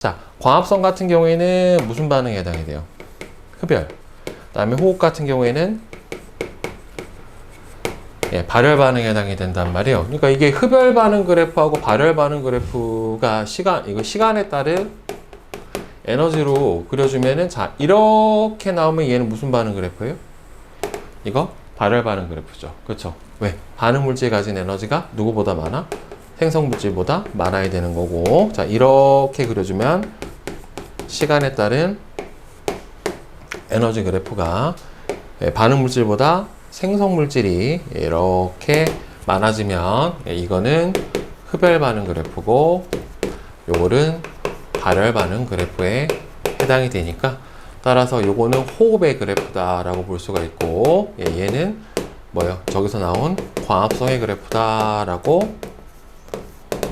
자, 광합성 같은 경우에는 무슨 반응에 해당이 돼요? 흡열. 그다음에 호흡 같은 경우에는 예, 발열 반응에 해당이 된단 말이에요. 그러니까 이게 흡열 반응 그래프하고 발열 반응 그래프가 시간 이거 시간에 따른 에너지로 그려주면은 자 이렇게 나오면 얘는 무슨 반응 그래프예요? 이거 발열 반응 그래프죠. 그렇죠? 왜? 반응 물질이 가진 에너지가 누구보다 많아? 생성 물질보다 많아야 되는 거고 자 이렇게 그려주면 시간에 따른 에너지 그래프가 예, 반응 물질보다 생성 물질이 이렇게 많아지면 예, 이거는 흡열 반응 그래프고 요거는 발열 반응 그래프에 해당이 되니까 따라서 요거는 호흡의 그래프다 라고 볼 수가 있고 예, 얘는 뭐요? 저기서 나온 광합성의 그래프다 라고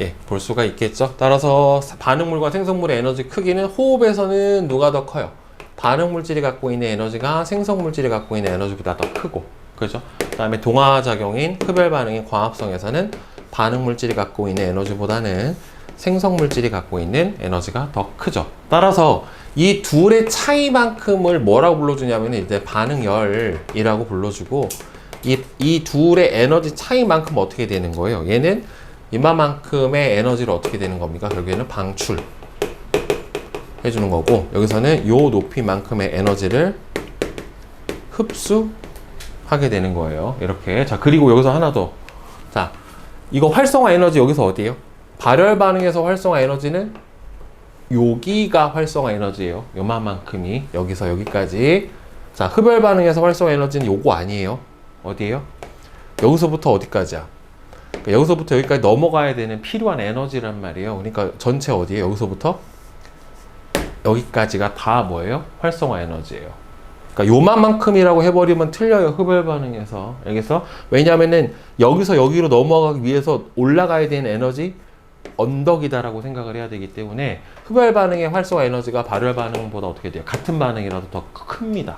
예, 볼 수가 있겠죠. 따라서 반응물과 생성물의 에너지 크기는 호흡에서는 누가 더 커요? 반응물질이 갖고 있는 에너지가 생성물질이 갖고 있는 에너지보다 더 크고, 그죠? 그 다음에 동화작용인 흡열 반응인 광합성에서는 반응물질이 갖고 있는 에너지보다는 생성물질이 갖고 있는 에너지가 더 크죠. 따라서 이 둘의 차이만큼을 뭐라고 불러주냐면 일단 반응열이라고 불러주고 이, 이 둘의 에너지 차이만큼 어떻게 되는 거예요? 얘는 이만큼의 에너지를 어떻게 되는 겁니까? 결국에는 방출 해주는 거고 여기서는 요 높이만큼의 에너지를 흡수하게 되는 거예요. 이렇게 자 그리고 여기서 하나 더. 자 이거 활성화 에너지 여기서 어디예요? 발열 반응에서 활성화 에너지는 여기가 활성화 에너지예요. 요만큼이 여기서 여기까지. 자 흡열 반응에서 활성화 에너지는 요거 아니에요. 어디예요? 여기서부터 어디까지야? 그러니까 여기서부터 여기까지 넘어가야 되는 필요한 에너지란 말이에요. 그러니까 전체 어디에 여기서부터 여기까지가 다 뭐예요? 활성화 에너지예요. 그러니까 요만큼이라고 해버리면 틀려요. 흡열 반응에서 여기서 왜냐하면은 여기서 여기로 넘어가기 위해서 올라가야 되는 에너지 언덕이다라고 생각을 해야 되기 때문에 흡열 반응의 활성화 에너지가 발열 반응보다 어떻게 돼요? 같은 반응이라도 더 큽니다.